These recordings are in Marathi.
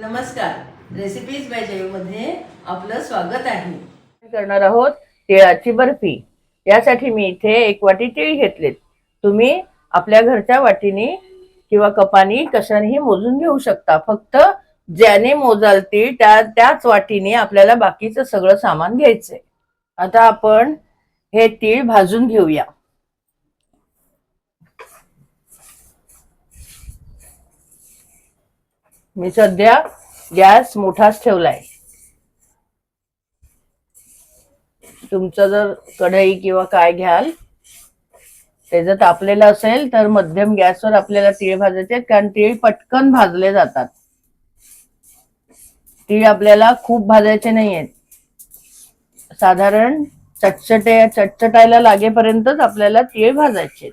नमस्कार. रेसिपीज बाय जयमध्ये आपलं स्वागत आहे. करणार आहोत तिळाची बर्फी. यासाठी मी इथे एक वाटी तीळ घेतलेत. तुम्ही आपल्या घरच्या वाटीने किंवा कपानी कशानेही मोजून घेऊ शकता. फक्त ज्याने मोजाल तीळ त्या त्याच वाटीने आपल्याला बाकीचं सगळं सामान घ्यायचंय. आता आपण हे तीळ भाजून घेऊया. मी सध्या गॅस मोठाच ठेवलाय. तुमचं जर कढई किंवा काय घ्याल ते जर तापलेलं असेल तर मध्यम गॅसवर आपल्याला तीळ भाजायचे आहेत, कारण तीळ पटकन भाजले जातात. तीळ आपल्याला खूप भाजायचे नाही आहेत साधारण चटचटे चटचटायला लागेपर्यंतच आपल्याला तीळ भाजायचे आहेत.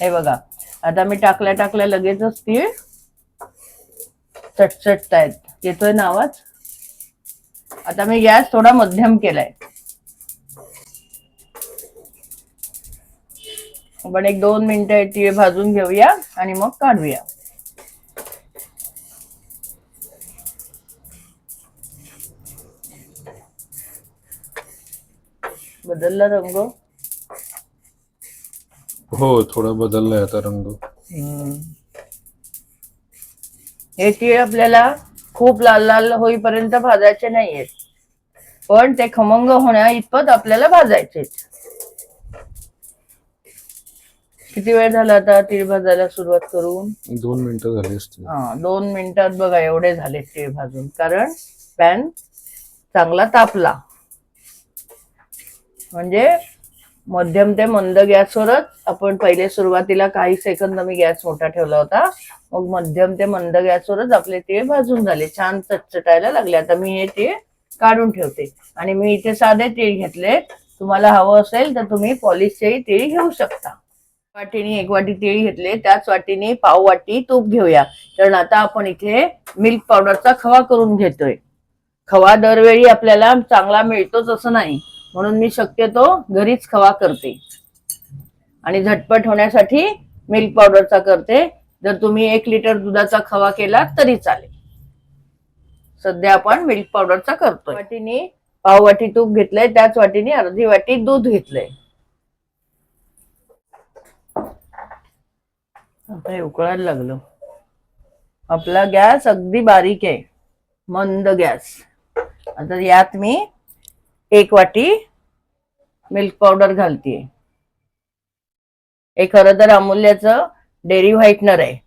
हे बघा आता मी टाकल्या टाकल्या लगेचच तीळ चटचटतायत. येतोय ना आवाज? आता मी गॅस थोडा मध्यम केलाय. आपण एक दोन मिनिटं तीळ भाजून घेऊया आणि मग काढूया. बदलला रंग? हो थोडा बदललाय आता रंग. हे तीळ आपल्याला खूप लाल लाल होईपर्यंत भाजायचे नाहीयेत. पण ते खमंग होण्या इतपत आपल्याला भाजायचे किती वेळ झाला आता तीळ भाजायला सुरुवात करून? दोन मिनिटं झाली हा दोन मिनिटात बघा एवढे झाले तीळ भाजून. कारण पॅन चांगला तापला. म्हणजे मध्यम ते मंद गॅसवरच आपण पहिले सुरुवातीला काही सेकंद मी गॅस मोठा ठेवला होता. मग मध्यम ते मंद गॅसवरच आपले तीळ भाजून झाले. छान चटचटायला लागले. आता मी हे तीळ काढून ठेवते. आणि मी इथे साधे तीळ घेतले. तुम्हाला हवं असेल तर तुम्ही पॉलिशचेही तीळ घेऊ शकता. वाटीने एक वाटी तीळ घेतले. त्याच वाटीने पाव वाटी तूप घेऊया. कारण आता आपण इथे मिल्क पावडरचा खवा करून घेतोय. खवा दरवेळी आपल्याला चांगला मिळतोच असं नाही. म्हणून मी शक्यतो घरीच खवा करते. आणि झटपट होण्यासाठी मिल्क पावडरचा करते. जर तुम्ही एक लिटर दुधाचा खवा केला तरी चालेल. सध्या आपण मिल्क पावडरचा करतोय. वाटीने पाव वाटी तूप घेतलंय त्याच वाटीने अर्धी वाटी दूध घेतलंय. आता हे उकळायला लागलं. आपला गॅस अगदी बारीक आहे. मंद गॅस. आता यात मी एक वाटी मिल्क पावडर घालते हे खरं तर अमूल्याचं डेअरी व्हाईटनर आहे.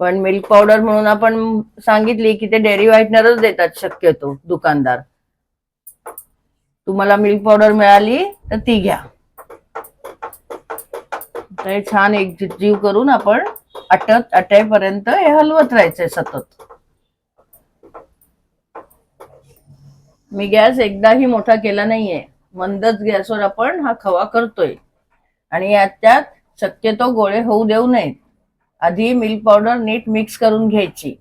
पण मिल्क पावडर म्हणून आपण सांगितली की ते डेअरी व्हाईटनरच देतात शक्यतो दुकानदार. तुम्हाला मिल्क पावडर मिळाली तर ती घ्या. हे छान एकजीव करून आपण अटत अटाईपर्यंत हे हलवत राहायचंय सतत. मी गॅस एकदाही मोठा केला नाहीये. मंदच गॅसवर आपण हा खवा करतोय. आणि यात त्यात शक्यतो गोळे होऊ देऊ नयेत. आधी मिल्क पावडर नीट मिक्स करून घ्यायची.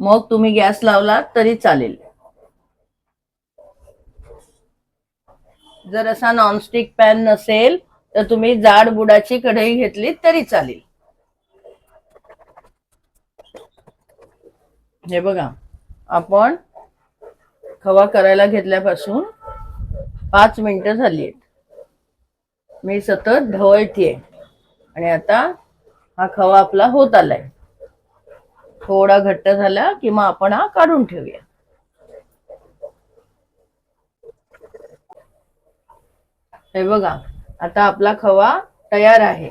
मग तुम्ही गॅस लावला तरी चालेल. जर असा नॉनस्टिक पॅन नसेल तर तुम्ही जाड बुडाची कढई घेतली तरी चालेल. हे बघा आपण खवा करायला घेतल्यापासून पाच मिनिटं झाली आहेत. मी सतत ढवळतीये. आणि आता हा खवा आपला होत आलाय. थोडा घट्ट झाला की मग आपण हा काढून ठेवूया. हे बघा आता आपला खवा तयार आहे.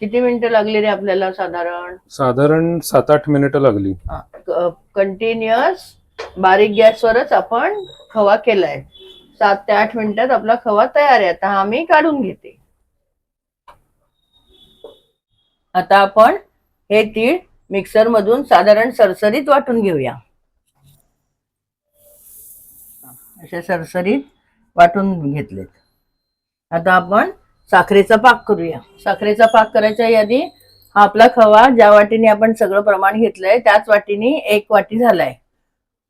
किती मिनिटं लागली रे आपल्याला साधारण? साधारण सात आठ मिनिटं लागली. कंटिन्युअस बारीक गॅसवरच आपण खवा केलाय. सात ते आठ मिनिटात आपला खवा तयार आहे. आता हा मी काढून घेते. आता आपण हे तीळ मिक्सर मधून साधारण सरसरीत वाटून घेऊया. असे सरसरीत वाटून घेतलेत. आता आपण साखरेचा पाक करूया. साखरेचा पाक करायच्या यादी हा आपला खवा ज्या वाटीने आपण सगळं प्रमाण घेतलंय त्याच वाटीने एक वाटी झालाय.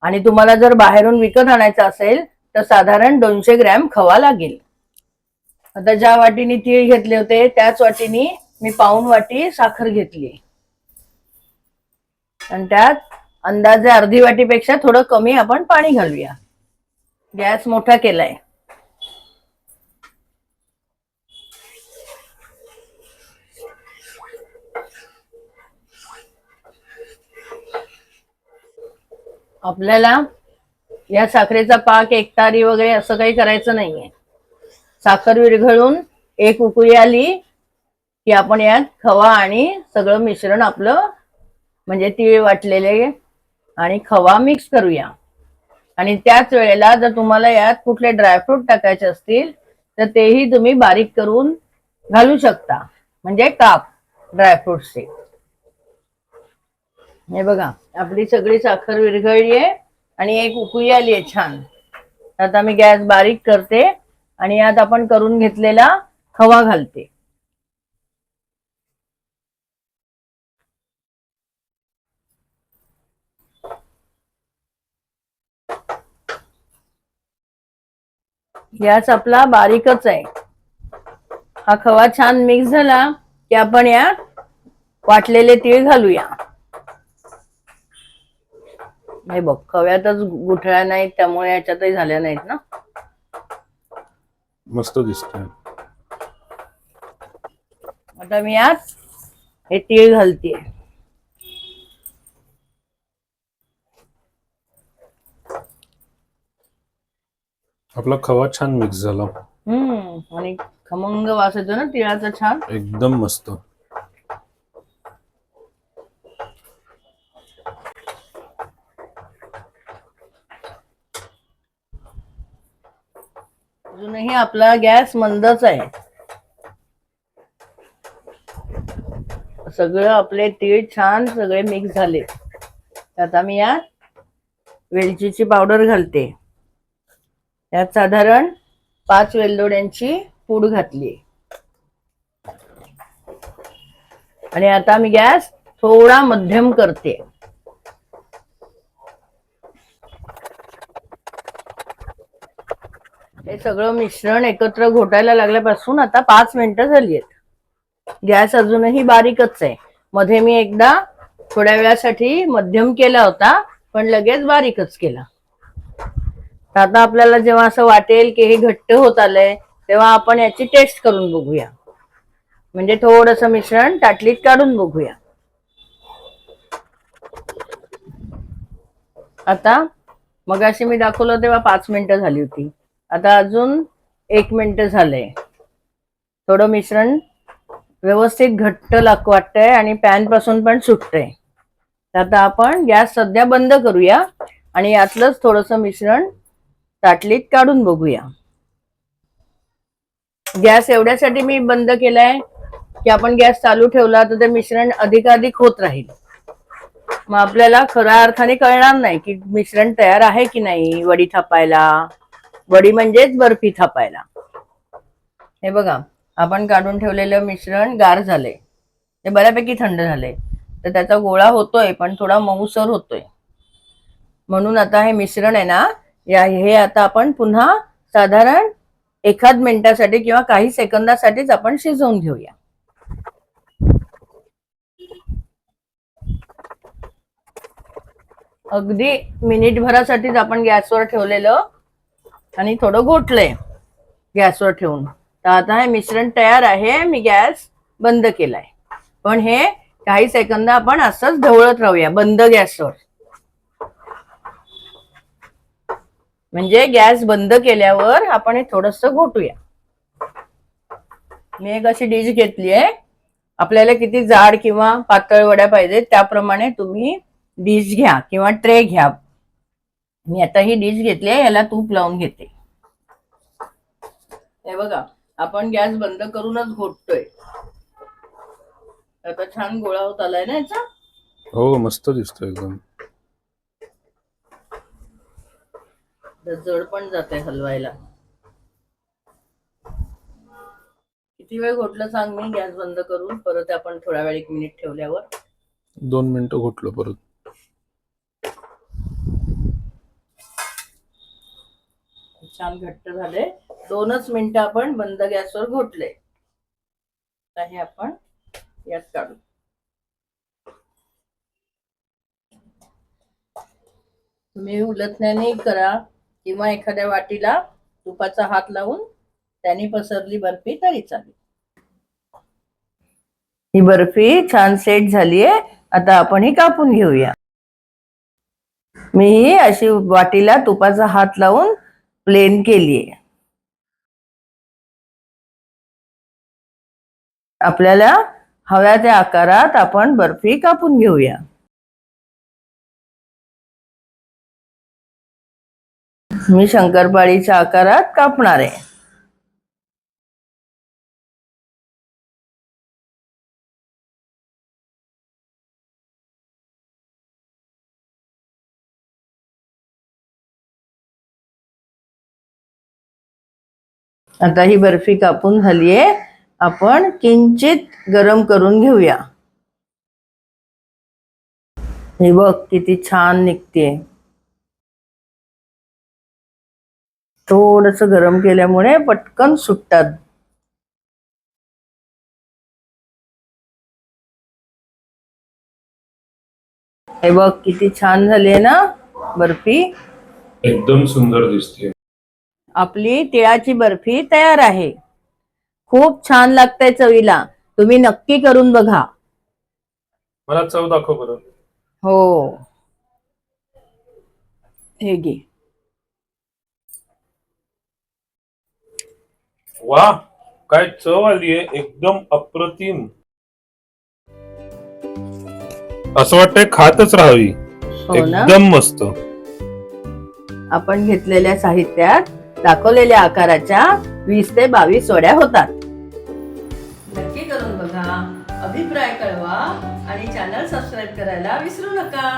आणि तुम्हाला जर बाहेरून विकत आणायचा असेल तर साधारण दोनशे ग्रॅम खवा लागेल. आता ज्या वाटीने तीळ घेतले होते त्याच वाटीने मी पाऊन वाटी साखर घेतली. आणि त्यात अंदाजे अर्धी वाटीपेक्षा थोडं कमी आपण पाणी घालूया. गॅस मोठा केलाय. आपल्याला या साखरेचा पाक एकतारी वगैरे असं काही करायचं नाहीये. साखर विरघळून एक उकळी आली की आपण यात खवा आणि सगळं मिश्रण आपलं म्हणजे तीळ वाटलेले आणि खवा मिक्स करूया. आणि त्याच वेळेला जर तुम्हाला यात कुठले ड्रायफ्रूट टाकायचे असतील तर तेही तुम्ही बारीक करून घालू शकता. म्हणजे काप ड्रायफ्रुट्सचे हे बघा आपली सगळी साखर विरघळली आहे आणि एक उकळी आली आहे छान. आता मी गॅस बारीक करते आणि यात आपण करून घेतलेला खवा घालते. गॅस आपला बारीकच आहे. हा खवा छान मिक्स झाला की आपण यात वाटलेले तीळ घालूया. हे बघ खव्यातच गुठळ्या नाहीत त्यामुळे याच्यातही झाल्या नाहीत ना? मस्त दिसतंय. आता मी यात हे तीळ घालते आपला खवा छान मिक्स झाला. हम्म आणि खमंग वास येतो ना तिळाचा छान? एकदम मस्त. अजूनही आपला गॅस मंदच आहे. सगळं आपले तीळ छान सगळे मिक्स झाले. आता मी यात वेलचीची पावडर घालते. त्यात साधारण पाच वेलदोड्यांची पूड घातली. आणि आता मी गॅस थोडा मध्यम करते. हे सगळं मिश्रण एकत्र घोटायला लागल्यापासून आता पाच मिनिटं झाली आहेत गॅस अजूनही बारीकच आहे. मध्ये मी एकदा थोड्या वेळासाठी मध्यम केला होता पण लगेच बारीकच केला. तर आता आपल्याला जेव्हा असं वाटेल की हे घट्ट होत आलंय तेव्हा आपण याची टेस्ट करून बघूया. म्हणजे थोडस मिश्रण ताटलीत काढून बघूया. आता मगाशी मी दाखवलं तेव्हा पाच मिनिटं झाली होती. आता अजून एक मिनिट झालंय. थोडं मिश्रण व्यवस्थित घट्ट लाग वाटतंय आणि पॅनपासून पण सुटतंय. तर आता आपण गॅस सध्या बंद करूया आणि यातलंच थोडंसं मिश्रण ताटलीत काढून बघूया. गॅस एवढ्यासाठी मी बंद केलाय की आपण गॅस चालू ठेवला तर ते मिश्रण अधिकाधिक होत राहील. मग आपल्याला खऱ्या अर्थाने कळणार नाही की मिश्रण तयार आहे की नाही वडी थापायला. वडी म्हणजेच बर्फी थापायला. हे बघा आपण काढून ठेवलेलं मिश्रण गार झालंय. ते बऱ्यापैकी थंड झालंय. तर त्याचा गोळा होतोय पण थोडा मऊसर होतोय. म्हणून आता हे मिश्रण आहे ना या हे आता आपण पुन्हा साधारण एखाद मिनिटासाठी किंवा काही सेकंदासाठीच आपण शिजवून घेऊया. अगदी मिनिटभरासाठीच आपण गॅसवर ठेवलेलं आणि थोडं घोटलंय गॅसवर ठेवून. तर आता हे मिश्रण तयार आहे मी गॅस बंद केलाय. पण हे काही सेकंद आपण असंच ढवळत राहूया बंद गॅसवर. म्हणजे गॅस बंद केल्यावर आपण हे थोडस घोटूया. मी एक अशी डिश घेतली आहे. आपल्याला किती जाड किंवा पातळ वड्या पाहिजेत त्याप्रमाणे तुम्ही डिश घ्या किंवा ट्रे घ्या. मी आता ही डिश घेतली आहे याला तूप लावून घेते. हे बघा आपण गॅस बंद करूनच घोटतोय. आता छान गोळा होत आलाय ना याचा? हो मस्त दिसतोय एकदम. जड पण जात हलवायला. किती वेळ घोटलं सांग मी गॅस बंद करून परत आपण थोड्या वेळ एक मिनिट ठेवल्यावर. दोन मिनिटं घोटलं परत. छान घट्ट झाले दोनच मिनिटं आपण बंद गॅसवर घोटले. आता हे आपण यात काढू. तुम्ही उलटण्याने करा किंवा एखाद्या वाटीला तुपाचा हात लावून त्याने पसरली बर्फी तरी चालेल. ही बर्फी छान सेट झालीये. आता आपण ही कापून घेऊया. मी ही अशी वाटीला तुपाचा हात लावून प्लेन केलीये. आपल्याला हव्या त्या आकारात आपण बर्फी कापून घेऊया. मी शंकरपाळीच्या आकारात कापणार. आहे आता ही बर्फी कापून झालीये आपण किंचित गरम करून घेऊया. हे बघ किती छान निघते थोडस गरम केल्यामुळे पटकन सुटतात. हे बघ किती छान झाली आहे ना बर्फी. एकदम सुंदर दिसते आपली तिळाची बर्फी तयार आहे. खूप छान लागते चवीला. तुम्ही नक्की करून बघा. मला चव दाखव बरं. हो. हे घे. वा काय चव आली आहे एकदम अप्रतिम. असं वाटतंय खातच राहावी. हो ना? एकदम मस्त. आपण घेतलेल्या साहित्यात दाखवलेल्या आकाराच्या वीस ते बावीस वड्या होतात. नक्की करून बघा. अभिप्राय कळवा आणि चॅनल सबस्क्राईब करायला विसरू नका.